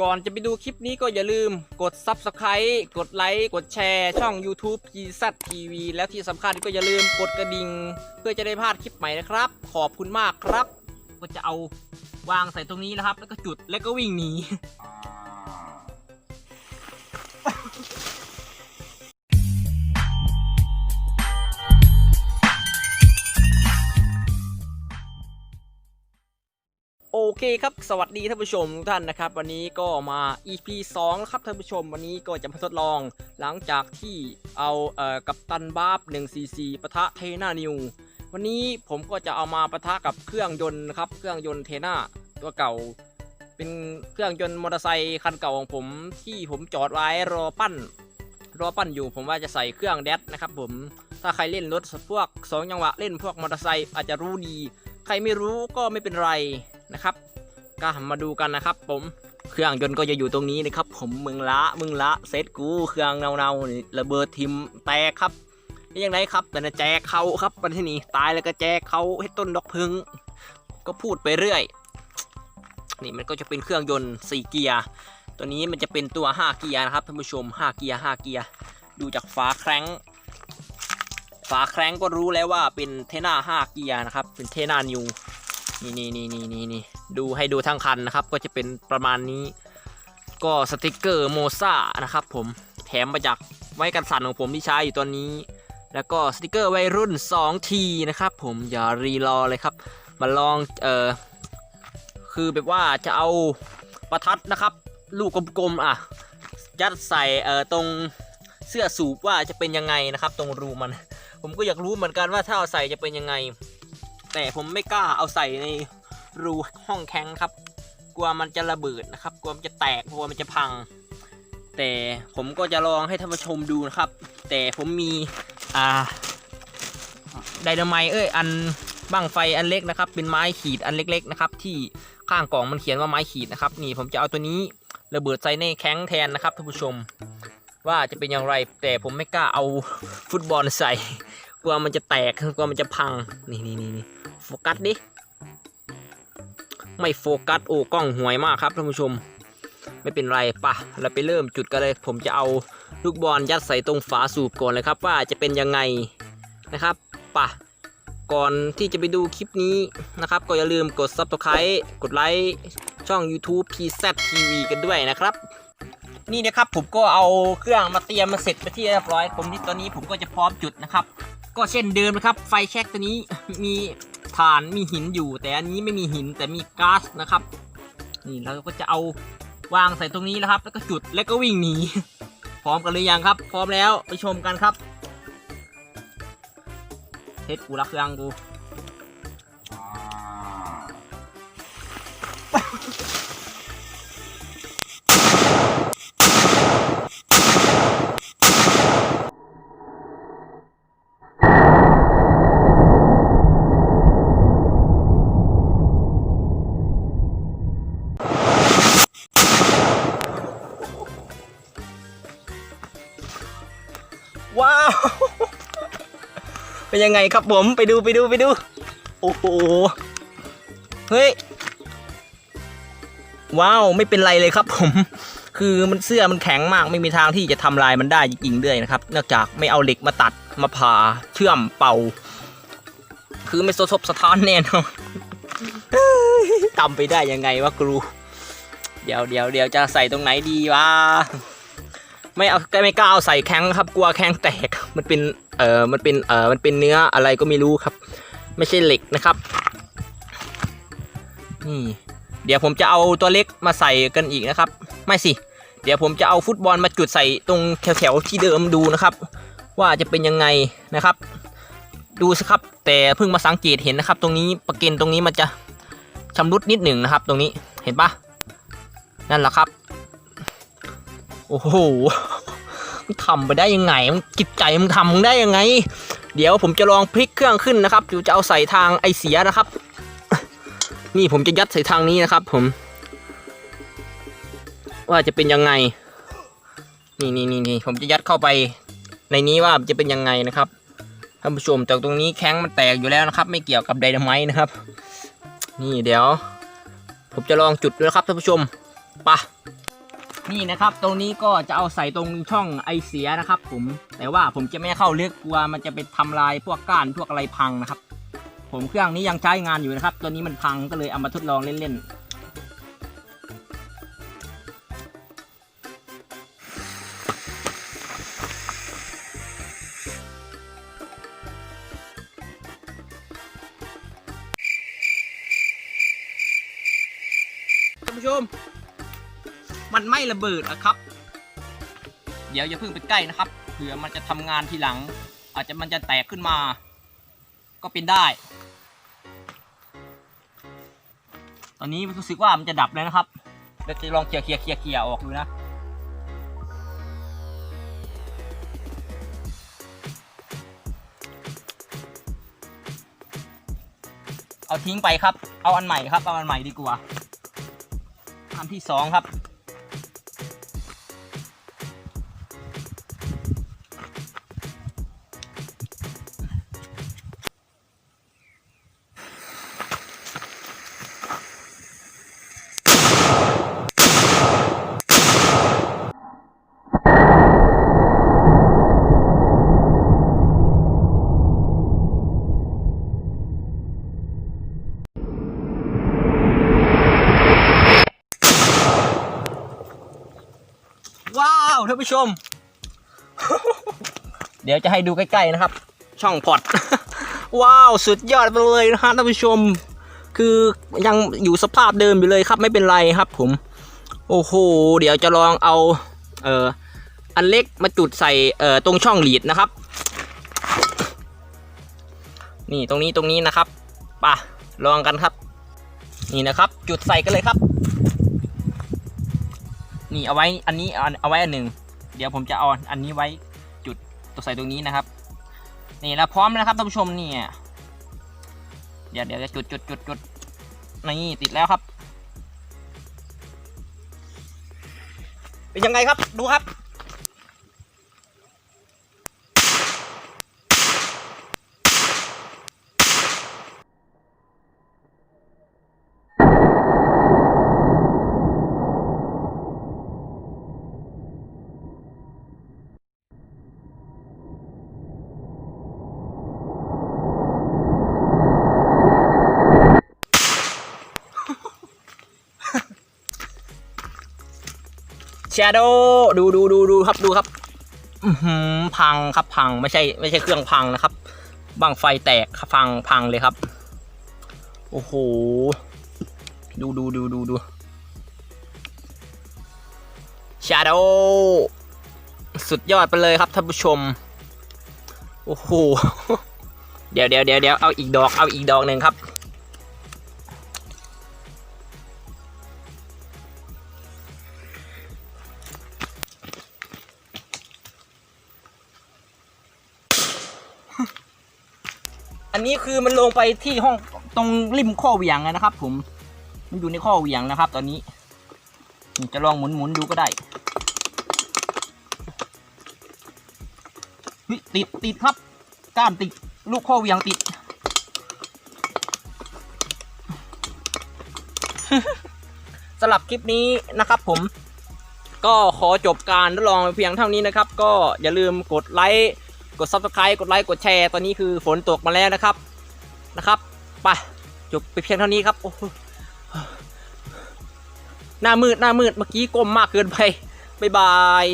ก่อนจะไปดูคลิปนี้ก็อย่าลืมกด Subscribe กดไลค์กดแชร์ ช่อง YouTube g z TV แล้วที่สำคัญก็อย่าลืมกดกระดิ่ง เพื่อจะได้พลาดคลิปใหม่นะครับ ขอบคุณมากครับ ก็จะเอาวางใส่ตรงนี้นะครับ แล้วก็จุดแล้วก็วิ่งหนี เคครับ สวัสดีท่านผู้ชมทุกท่านนะครับ วันนี้ก็มา EP 2แล้วครับท่านผู้ชม วันนี้ก็จะมาทดลอง หลังจากที่เอาเอ่อกับตันบาร์บ144ปะทะเทน่านิว วันนี้ผมก็จะเอามาปะทะกับเครื่องยนต์นะครับ เครื่องยนต์เทน่าตัวเก่า เป็นเครื่องยนต์มอเตอร์ไซค์คันเก่าของผมที่ผมจอดไว้รอปั้น รอปั้นอยู่ผมว่าจะใส่เครื่องแดดนะครับผม ถ้าใครเล่นรถพวกสองจังหวะเล่นพวกมอเตอร์ไซค์อาจจะรู้ดี ใครไม่รู้ก็ไม่เป็นไร นะครับ ก็มาดูกันนะครับ ผมเครื่องยนต์ก็จะอยู่ตรงนี้นะครับ ผมมึงละมึงละเซตกูเครื่องเนาเนาระเบิดทิมแตกครับนี่ยังไงครับ แต่นะแจกเขาครับปันที่นี่ตายแล้วก็แจกเขาให้ต้นดอกพึ่งก็พูดไปเรื่อย นี่มันก็จะเป็นเครื่องยนต์4เกียร์ตัวนี้มันจะเป็นตัว 5 เกียร์นะครับท่านผู้ชม 5 เกียร์5เกียร์ดูจากฝาแคร้งฝาแคร้งก็รู้แล้วว่าเป็นเทน่า5เกียร์นะครับ เป็นเทน่านิว นี่นี่นี่นี่นี่ดูให้ดูทั้งคันนะครับ ก็จะเป็นประมาณนี้ ก็สติกเกอร์โมซ่านะครับ ผมแถมมาจากไว้กันสั่นของผมที่ใช้อยู่ตอนนี้ แล้วก็สติกเกอร์วัยรุ่น 2T นะครับ ผมอย่ารีรอเลยครับ มาลองเออคือแบบว่าจะเอาประทัดนะครับ ลูกกลมๆอะยัดใส่เออตรงเสื้อสูบว่าจะเป็นยังไงนะครับ ตรงรูมัน ผมก็อยากรู้เหมือนกันว่าถ้าเอาใส่จะเป็นยังไง แต่ผมไม่กล้าเอาใส่ในรูห้องแข้งครับ กลัวมันจะระเบิดนะครับ กลัวมันจะแตก กลัวมันจะพัง แต่ผมก็จะลองให้ท่านผู้ชมดูนะครับ แต่ผมมีอ่าไดนาไมเอ้ยอันบั้งไฟอันเล็กนะครับ เป็นไม้ขีดอันเล็ก ๆนะครับ ที่ข้างกล่องมันเขียนว่าไม้ขีดนะครับ นี่ผมจะเอาตัวนี้ระเบิดใส่ในแข้งแทนนะครับท่านผู้ชม ว่าจะเป็นอย่างไร แต่ผมไม่กล้าเอาฟุตบอลใส่กลัวมันจะแตกกลัวมันจะพังนี่นี่นี่นี่ โฟกัสดิ ไม่โฟกัส โอ้กล้องห่วยมากครับท่านผู้ชม ไม่เป็นไรปะเราไปเริ่มจุดกันเลย ผมจะเอาลูกบอลยัดใส่ตรงฝาสูบก่อนเลยครับว่าจะเป็นยังไงนะครับปะก่อนที่จะไปดูคลิปนี้นะครับ ก็อย่าลืมกด subscribe กดไลค์ช่อง YouTube PZ TV กันด้วยนะครับ นี่นะครับผมก็เอาเครื่องมาเตรียมมาเสร็จไปที่เรียบร้อยผมที่ตอนนี้ผมก็จะพร้อมจุดนะครับ ก็เช่นเดิมนะครับ ไฟแช็กตัวนี้มี ฐานมีหินอยู่ แต่อันนี้ไม่มีหินแต่มีก๊าซนะครับ นี่เราก็จะเอาวางใส่ตรงนี้นะครับ แล้วก็จุดแล้วก็วิ่งหนีพร้อมกันหรือยังครับ พร้อมแล้วไปชมกันครับเฮ็ดกูรักเครื่องกู เป็นยังไงครับผมไปดูไปดูไปดู โอ้โห เฮ้ย ว้าวไม่เป็นไรเลยครับผม คือมันเสื้อมันแข็งมากไม่มีทางที่จะทำลายมันได้จริงๆด้วยนะครับนอกจากไม่เอาเหล็กมาตัดมาผ่าเชื่อมเป่า คือไม่สะทบสะท้านแน่นอนทำไปได้ยังไงวะครู เดี๋ยวเดี๋ยวเดี๋ยวจะใส่ตรงไหนดีวะไม่เอาไม่กล้าเอาใส่แข้งครับกลัวแข้งแตกมันเป็น เออมันเป็นเอ่อมันเป็นเนื้ออะไรก็ไม่รู้ครับ ไม่ใช่เหล็กนะครับนี่เดี๋ยวผมจะเอาตัวเล็กมาใส่กันอีกนะครับ ไม่สิ เดี๋ยวผมจะเอาฟุตบอลมาจุดใส่ตรงแถวๆที่เดิมดูนะครับ ว่าจะเป็นยังไงนะครับ ดูสิครับ แต่เพิ่งมาสังเกตเห็นนะครับ ตรงนี้ประเก็นตรงนี้มันจะชำรุดนิดหนึ่งนะครับ ตรงนี้เห็นปะนั่นแหละครับ โอ้โห มึงทำไปได้ยังไงมึงจิตใจมึงทำมึงได้ยังไง เดี๋ยวผมจะลองพลิกเครื่องขึ้นนะครับเดี๋ยวจะเอาใส่ทางไอเสียนะครับ นี่ผมจะยัดใส่ทางนี้นะครับ ผม ว่าจะเป็นยังไง นี่นี่นี่นี่ผมจะยัดเข้าไป ในนี้ว่าจะเป็นยังไงนะครับท่านผู้ชมแต่ตรงนี้แข้งมันแตกอยู่แล้วนะครับ ไม่เกี่ยวกับไดนามต์นะครับ นี่เดี๋ยว ผมจะลองจุดด้วยนะครับท่านผู้ชมปะ นี่นะครับ ตรงนี้ก็จะเอาใส่ตรงช่องไอเสียนะครับ ผม แต่ว่าผมจะไม่เข้าลึกกลัวมันจะไปทำลายพวกก้านพวกอะไรพังนะครับ ผมเครื่องนี้ยังใช้งานอยู่นะครับ ตัวนี้มันพังก็เลยเอามาทดลองเล่นๆผู้ชม มันไม่ระเบิดนะครับ เดี๋ยวอย่าเพิ่งไปใกล้นะครับ เผื่อมันจะทำงานทีหลัง อาจจะมันจะแตกขึ้นมา ก็เป็นได้ ตอนนี้รู้สึกว่ามันจะดับแล้วนะครับเดี๋ยวจะลองเคลียร์เคลียร์เคลียร์เคลียร์ออกดูนะเอาทิ้งไปครับ เอาอันใหม่ครับ เอาอันใหม่ดีกว่า อันที่สองครับ ท่านผู้ชม เดี๋ยวจะให้ดูใกล้ๆนะครับ ช่องพอด ว้าวสุดยอดไปเลยนะฮะท่านผู้ชม คือยังอยู่สภาพเดิมอยู่เลยครับไม่เป็นไรครับ ผม โอ้โหเดี๋ยวจะลองเอา เอ่ออันเล็กมาจุดใส่เอ่อตรงช่องหลีดนะครับ นี่ตรงนี้ตรงนี้นะครับป่ะลองกันครับ นี่นะครับ จุดใส่กันเลยครับ นี่เอาไว้อันนี้เอาไว้อันหนึ่งเดี๋ยวผมจะเอาอันนี้ไว้จุดตัวใส่ตรงนี้นะครับ นี่เราพร้อมแล้วนะครับท่านผู้ชมนี่เดี๋ยวเดี๋ยวจะจุดจุดจุดจุดนี่ติดแล้วครับ เป็นยังไงครับดูครับ ชโดดูดูดูดูครับดูครับพังครับพังไม่ใช่ไม่ใช่เครื่องพังนะครับบังไฟแตกครับพังพังเลยครับ โอ้โห ดูดูดูดูดูชาโดสุดยอดไปเลยครับท่านผู้ชม โอ้โห เดี๋ยวเดี๋ยวเดี๋ยวเดี๋ยวเอาอีกดอกเอาอีกดอกหนึ่งครับ อันนี้คือมันลงไปที่ห้องตรงริมข้อเหวี่ยงนะครับ ผม มันอยู่ในข้อเหวี่ยงนะครับ ตอนนี้จะลองหมุนหมุนๆดูก็ได้ติดติดครับ ก้านติดลูกข้อเหวี่ยงติดสำหรับคลิปนี้นะครับผม ก็ขอจบการทดลองเพียงเท่านี้นะครับ ก็อย่าลืมกดไลค์ กด subscribe กดไลค์กดแชร์ตอนนี้คือฝนตกมาแล้วนะครับนะครับไปจบไปเพียงเท่านี้ครับโอ้หน้ามืดหน้ามืดเมื่อกี้ก้มมากเกินไปบ๊ายบาย